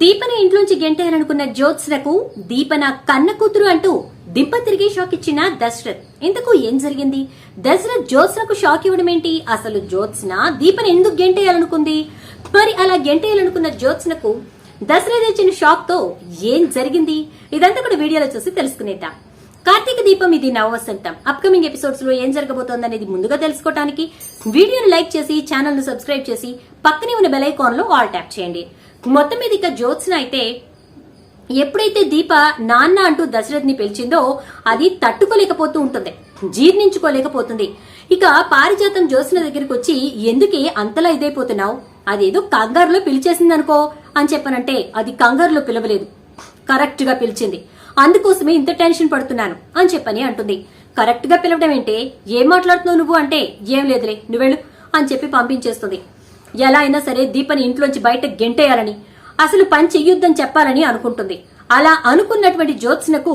దీపని ఇంట్లోంచి గెంటేయాలనుకున్న జ్యోత్స్నకు దీపన కన్న కూతురు అంటూ దింప తిరిగి షాక్ ఇచ్చిన దశరథ్. ఇంతకు ఏం జరిగింది? దశరథ్ జ్యోత్స్నకు షాక్ ఇవ్వడం ఏంటి? అసలు జ్యోత్స్న దీపని ఎందుకు గెంటేయాలనుకుంది? మరి అలా గెంటేయాలనుకున్న జ్యోత్స్నకు దశరథ్ ఇచ్చిన షాక్తో ఏం జరిగింది? ఇదంతా కూడా వీడియోలో చూసి తెలుసుకునేద్దాం. కార్తీక దీపం ఇది నవవసంతం. అప్కమింగ్ ఎపిసోడ్స్లో ఏం జరగబోతోంది అనేది ముందుగా తెలుసుకోవడానికి వీడియోని లైక్ చేసి ఛానల్ను సబ్స్క్రైబ్ చేసి పక్కనే ఉన్న బెల్ ఐకాన్లో ఆల్ ట్యాప్ చేయండి. మొత్తం మీద ఇక జ్యోత్స్న అయితే ఎప్పుడైతే దీప నాన్న అంటూ దశరథ్ని పిలిచిందో అది తట్టుకోలేకపోతూ ఉంటుంది జీర్ణించుకోలేకపోతుంది. ఇక పారిజాతం జ్యోత్స్న దగ్గరికి వచ్చి ఎందుకే అంతలా ఇదైపోతున్నావు? అదేదో కంగారులో పిలిచేసిందనుకో అని చెప్పనంటే అది కంగారులో పిలవలేదు. కరెక్ట్గా పిలిచింది. అందుకోసమే ఇంత టెన్షన్ పడుతున్నాను అని చెప్పని అంటుంది. కరెక్ట్గా పిలవడం ఏంటే? ఏం మాట్లాడుతున్నావు నువ్వు? అంటే ఏం లేదులే నువ్వెళ్ళు అని చెప్పి పంపించేస్తుంది. ఎలా అయినా సరే దీపని ఇంట్లోంచి బయట గెంటేయాలని అసలు పని చెయ్యొద్దని చెప్పాలని అనుకుంటుంది. అలా అనుకున్నటువంటి జ్యోత్స్నకు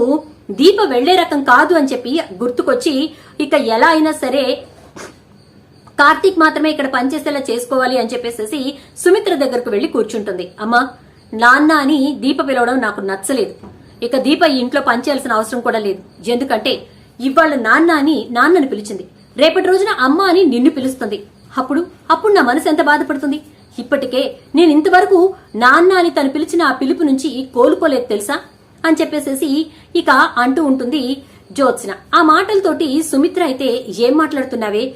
దీప వెళ్ళే రకం కాదు అని చెప్పి గుర్తుకొచ్చి ఇక ఎలా అయినా సరే కార్తీక్ మాత్రమే ఇక్కడ పనిచేసేలా చేసుకోవాలి అని చెప్పేసి సుమిత్ర దగ్గరకు వెళ్ళి కూర్చుంటుంది. అమ్మా నాన్న అని దీప పిలవడం నాకు నచ్చలేదు. ఇక దీప ఈ ఇంట్లో పనిచేయాల్సిన అవసరం కూడా లేదు. ఎందుకంటే ఇవాళ నాన్న అని నాన్నని పిలిచింది. రేపటి రోజున అమ్మ అని నిన్ను పిలుస్తుంది. అప్పుడు అప్పుడు నా మనసు ఎంత బాధపడుతుంది? ఇప్పటికే నేను ఇంతవరకు నాన్న అని తను పిలిచిన ఆ పిలుపు నుంచి కోలుకోలేదు తెలుసా? అని చెప్పేసేసి ఇక అంటూ ఉంటుంది జ్యోత్స్న. ఆ మాటలతోటి సుమిత్ర అయితే ఏం మాట్లాడుతున్నావే?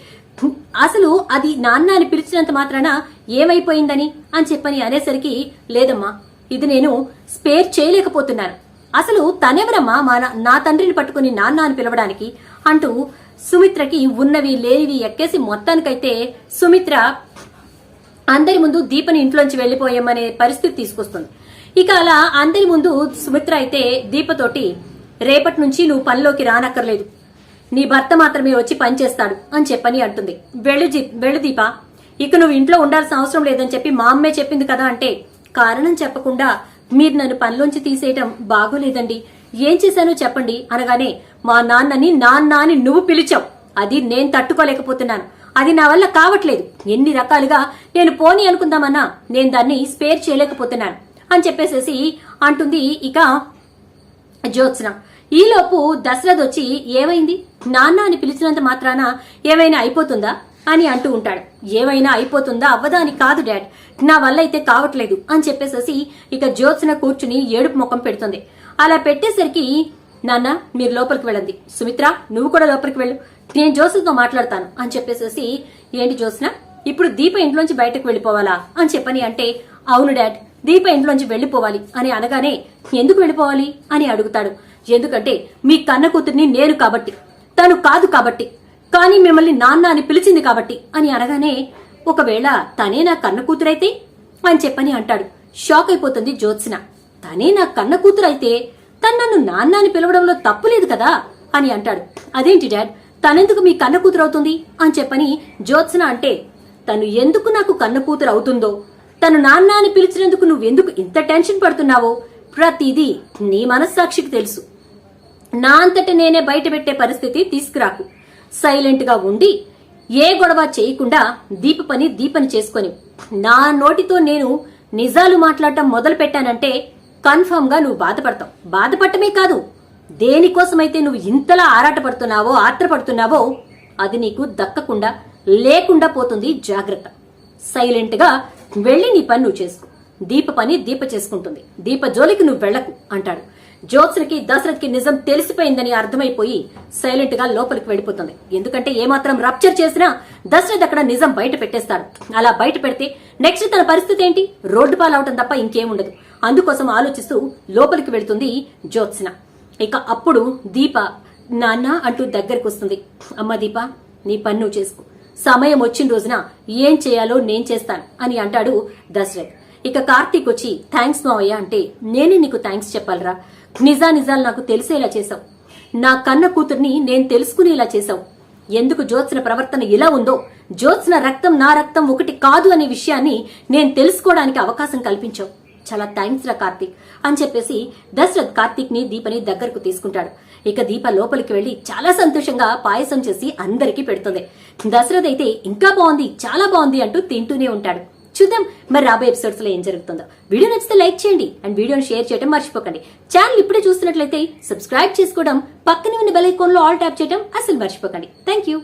అసలు అది నాన్న అని పిలిచినంత మాత్రాన ఏమైపోయిందని అని చెప్పని అనేసరికి లేదమ్మా ఇది నేను స్పేర్ చేయలేకపోతున్నాను. అసలు తనెవరమ్మా మా నా- నా తండ్రిని పట్టుకుని నాన్న అని పిలవడానికి? అంటూ సుమిత్రకి ఉన్నవి లేనివి ఎక్కేసి మొత్తానికైతే సుమిత్ర అందరి ముందు దీపని ఇంట్లోంచి వెళ్ళిపోయామనే పరిస్థితి తీసుకొస్తుంది. ఇక అలా అందరి ముందు సుమిత్ర అయితే దీపతోటి రేపటి నుంచి నువ్వు పనిలోకి రానక్కర్లేదు. నీ భర్త మాత్రమే వచ్చి పని చేస్తాడు అని చెప్పని అంటుంది. వెళ్ళు వెళ్ళు దీప. ఇక నువ్వు ఇంట్లో ఉండాల్సిన అవసరం లేదని చెప్పి మా అమ్మే చెప్పింది కదా అంటే కారణం చెప్పకుండా మీరు నన్ను పనిలోంచి తీసేయటం బాగోలేదండి. ఏం చేశాను చెప్పండి అనగానే మా నాన్నని నాన్న అని నువ్వు పిలిచావు. అది నేను తట్టుకోలేకపోతున్నాను. అది నా వల్ల కావట్లేదు. ఎన్ని రకాలుగా నేను పోని అనుకుందామన్నా నేను దాన్ని స్పేర్ చేయలేకపోతున్నాను అని చెప్పేసేసి అంటుంది ఇక జ్యోత్స్న. ఈలోపు దశరథ్ వచ్చి ఏమైంది? నాన్న అని పిలిచినంత మాత్రాన ఏమైనా అయిపోతుందా? అని అంటూ ఉంటాడు. ఏమైనా అయిపోతుందా అవ్వదా అని కాదు డాడ్. నా వల్ల అయితే కావట్లేదు అని చెప్పేసేసి ఇక జ్యోత్స్న కూర్చుని ఏడుపు ముఖం పెడుతుంది. అలా పెట్టేసరికి నాన్న మీరు లోపలికి వెళ్ళండి. సుమిత్ర నువ్వు కూడా లోపలికి వెళ్ళు. నేను జోసెఫ్తో మాట్లాడతాను అని చెప్పేసేసి ఏంటి జోసిన? ఇప్పుడు దీప ఇంట్లోంచి బయటకు వెళ్ళిపోవాలా అని చెప్పని అంటే అవును డాడ్ దీప ఇంట్లోంచి వెళ్ళిపోవాలి అని అనగానే ఎందుకు వెళ్ళిపోవాలి అని అడుగుతాడు. ఎందుకంటే మీ కన్న కూతుర్ని నేను కాబట్టి తను కాదు కాబట్టి కానీ మిమ్మల్ని నాన్న అని పిలిచింది కాబట్టి అని అనగానే ఒకవేళ తనే నా కన్న కూతురైతే అని చెప్పని అంటాడు. షాక్ అయిపోతుంది జ్యోత్స్న. తనే నా కన్న అయితే తను నన్ను నాన్న అని పిలవడంలో తప్పులేదు కదా అని అంటాడు. అదేంటి డాడ్? తనెందుకు మీ కన్న కూతురు అవుతుంది అని చెప్పని జ్యోత్సన అంటే తను ఎందుకు నాకు కన్న కూతురు అవుతుందో తను నాన్న అని పిలిచినందుకు నువ్వెందుకు ఇంత టెన్షన్ పడుతున్నావో ప్రతిదీ నీ మనస్సాక్షికి తెలుసు. నా అంతట నేనే బయట పెట్టే పరిస్థితి తీసుకురాకు. సైలెంట్గా ఉండి ఏ గొడవ చేయకుండా దీప పని దీపని చేసుకొని నా నోటితో నేను నిజాలు మాట్లాడటం మొదలు పెట్టానంటే కన్ఫర్మ్గా నువ్వు బాధపడతావు. బాధపడటమే కాదు దేనికోసమైతే నువ్వు ఇంతలా ఆరాటపడుతున్నావో ఆత్రపడుతున్నావో అది నీకు దక్కకుండా లేకుండా పోతుంది జాగ్రత్త. సైలెంట్గా వెళ్ళి నీ పని నువ్వు చేసుకో. దీప పని దీప చేసుకుంటుంది. దీప జోలికి నువ్వు వెళ్ళకు అంటాడు. జ్యోత్స్నకి దశరథ్కి నిజం తెలిసిపోయిందని అర్థమైపోయి సైలెంట్గా లోపలికి వెళ్ళిపోతుంది. ఎందుకంటే ఏమాత్రం రప్చర్ చేసినా దశరథ్ అక్కడ నిజం బయట పెట్టేస్తాడు. అలా బయట పెడితే నెక్స్ట్ తన పరిస్థితి ఏంటి? రోడ్డు పాలవటం తప్ప ఇంకేముండదు అందుకోసం ఆలోచిస్తూ లోపలికి వెళుతుంది జ్యోత్స్న. ఇక అప్పుడు దీప నాన్న అంటూ దగ్గరకు వస్తుంది. అమ్మ దీప నీ పన్ను చేసుకో. సమయం వచ్చిన రోజున ఏం చేయాలో నేను చేస్తాను అని అంటాడు దశరథ్. ఇక కార్తీక్ వచ్చి థ్యాంక్స్ మావయ్య అంటే నేనే నీకు థ్యాంక్స్ చెప్పాలరా. నిజా నిజాలు నాకు తెలిసేలా చేశావు. నా కన్న కూతుర్ని నేను తెలుసుకునేలా చేశావు. ఎందుకు జ్యోత్స్న ప్రవర్తన ఇలా ఉందో? జ్యోత్స్న రక్తం నా రక్తం ఒకటి కాదు అనే విషయాన్ని నేను తెలుసుకోవడానికి అవకాశం కల్పించావు. చాలా థ్యాంక్స్ రా కార్తీక్ అని చెప్పేసి దశరథ్ కార్తీక్ని దీపని దగ్గరకు తీసుకుంటాడు. ఇక దీప లోపలికి వెళ్ళి చాలా సంతోషంగా పాయసం చేసి అందరికీ పెడుతుంది. దశరథ్ అయితే ఇంకా బాగుంది చాలా బాగుంది అంటూ తింటూనే ఉంటాడు. చూద్దాం మరి రాబోయే ఎపిసోడ్స్లో ఏం జరుగుతుందో. వీడియో నచ్చితే లైక్ చేయండి అండ్ వీడియోని షేర్ చేయడం మర్చిపోకండి. ఛానల్ ఇప్పుడే చూస్తున్నట్లయితే సబ్స్క్రైబ్ చేసుకోవడం పక్కనే ఉన్న బెల్ ఐకాన్లో ఆల్ ట్యాప్ చేయడం అసలు మర్చిపోకండి. Thank you